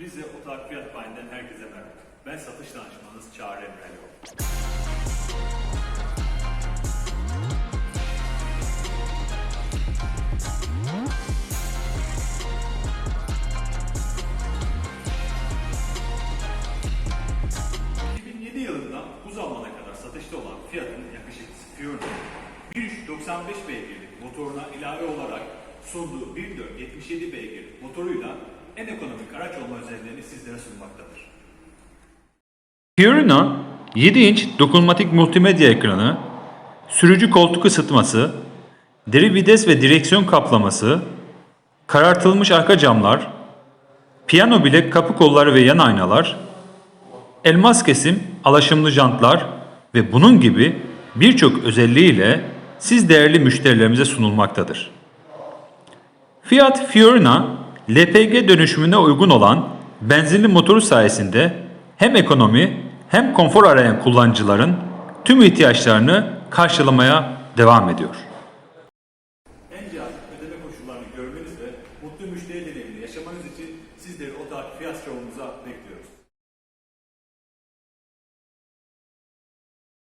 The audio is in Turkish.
Rize Otak Fiyat Bayi'nden herkese merhaba. Ben satış danışmanınız Çağrı Emre Yol. ...2007 yılından bu kadar satışta olan Fiat'ın yakışıklısı Fiorino 1.95 beygirlik motoruna ilave olarak sunduğu 1.477 beygirlik motoruyla en ekonomik araç olma özelliklerini sizlere sunmaktadır. Fiorino 7 inç dokunmatik multimedya ekranı, sürücü koltuk ısıtması, deri vites ve direksiyon kaplaması, karartılmış arka camlar, piyano bilek kapı kolları ve yan aynalar, elmas kesim alaşımlı jantlar ve bunun gibi birçok özelliğiyle siz değerli müşterilerimize sunulmaktadır. Fiat Fiorina, LPG dönüşümüne uygun olan benzinli motoru sayesinde hem ekonomi hem konfor arayan kullanıcıların tüm ihtiyaçlarını karşılamaya devam ediyor. En cazip ödeme koşullarını görmeniz ve mutlu müşteri deneyimini yaşamanız için sizleri Otak Fiyat Show'umuza bekliyoruz.